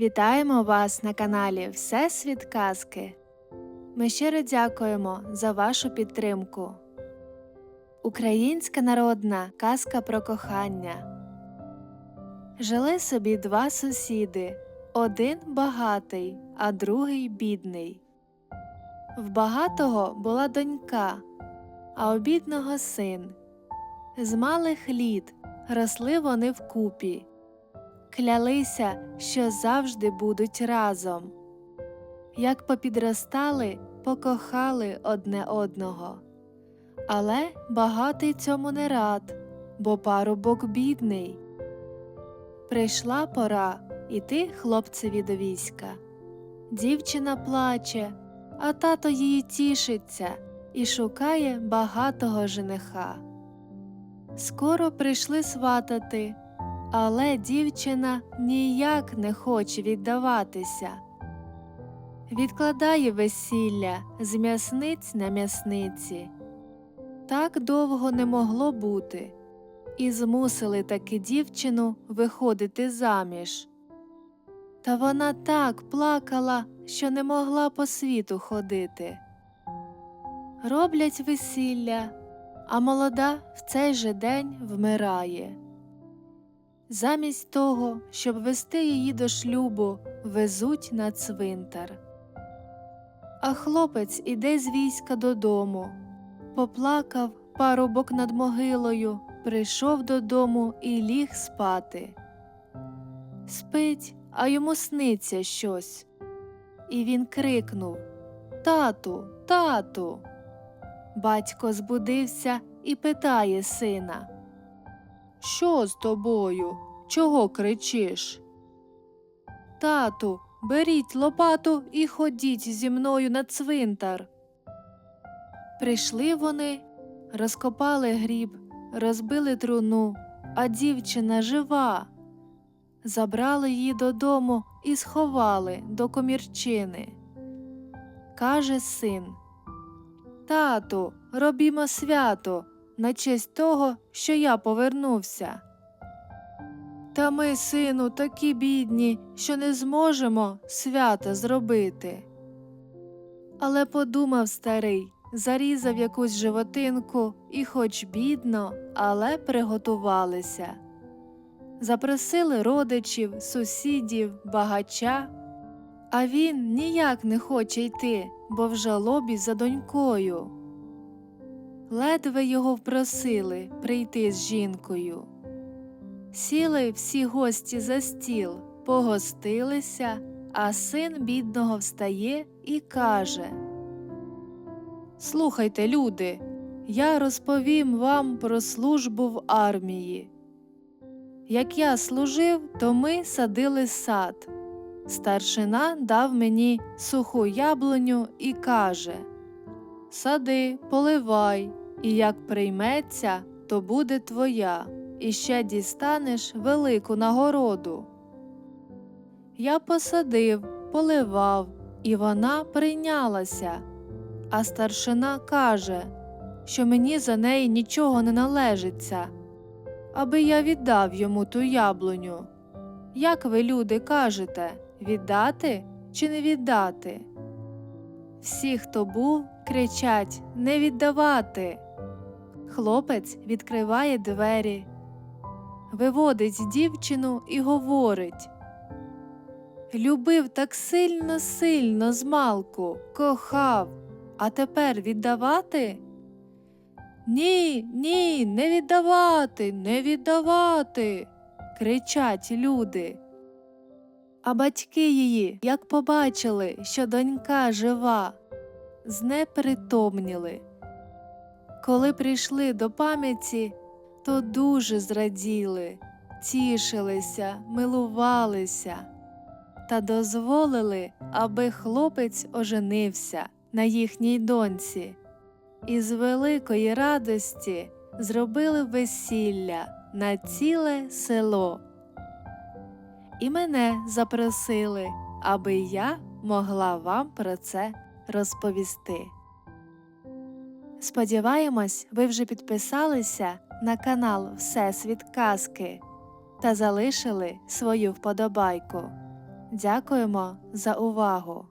Вітаємо вас на каналі Всесвіт Казки. Ми щиро дякуємо за вашу підтримку. Українська народна казка про кохання. Жили собі два сусіди один багатий, а другий бідний. В багатого була донька, а у бідного син. З малих літ росли вони вкупі клялися, що завжди будуть разом. Як попідростали, покохали одне одного. Але багатий цьому не рад, бо парубок бідний. Прийшла пора іти хлопцеві до війська. Дівчина плаче, а тато її тішиться і шукає багатого жениха. Скоро прийшли сватати. Але дівчина ніяк не хоче віддаватися. Відкладає весілля з м'ясниць на м'ясниці. Так довго не могло бути, і змусили таки дівчину виходити заміж. Та вона так плакала, що не могла по світу ходити. Роблять весілля, а молода в цей же день вмирає. Замість того, щоб вести її до шлюбу, везуть на цвинтар. А хлопець іде з війська додому, поплакав парубок над могилою, прийшов додому і ліг спати. Спить, а йому сниться щось. І він крикнув Тату, тату. Батько збудився і питає сина. Що з тобою? Чого кричиш? Тату, беріть лопату і ходіть зі мною на цвинтар. Прийшли вони, розкопали гріб, розбили труну, а дівчина жива. Забрали її додому і сховали до комірчини. Каже син Тату, робімо свято на честь того, що я повернувся. Та ми, сину, такі бідні, що не зможемо свята зробити. Але подумав старий, зарізав якусь животинку і, хоч бідно, але приготувалися. Запросили родичів, сусідів, багача, а він ніяк не хоче йти, бо в жалобі за донькою ледве його впросили прийти з жінкою. Сіли всі гості за стіл, погостилися, а син бідного встає і каже Слухайте, люди, я розповім вам про службу в армії. Як я служив, то ми садили сад. Старшина дав мені суху яблуню і каже Сади, поливай, і як прийметься, то буде твоя, і ще дістанеш велику нагороду. Я посадив, поливав, і вона прийнялася, а старшина каже, що мені за неї нічого не належиться, аби я віддав йому ту яблуню. Як ви, люди, кажете, віддати чи не віддати? Всі, хто був, кричать Не віддавати. Хлопець відкриває двері, виводить дівчину і говорить Любив так сильно, сильно змалку, кохав, а тепер віддавати? Ні, ні, не віддавати, не віддавати. кричать люди. А батьки її, як побачили, що донька жива, знепритомніли. Коли прийшли до пам'яті, то дуже зраділи, тішилися, милувалися та дозволили, аби хлопець оженився на їхній доньці, і з великої радості зробили весілля на ціле село. І мене запросили, аби я могла вам про це розповісти. Сподіваємось, ви вже підписалися на канал Всесвіт Казки та залишили свою вподобайку. Дякуємо за увагу!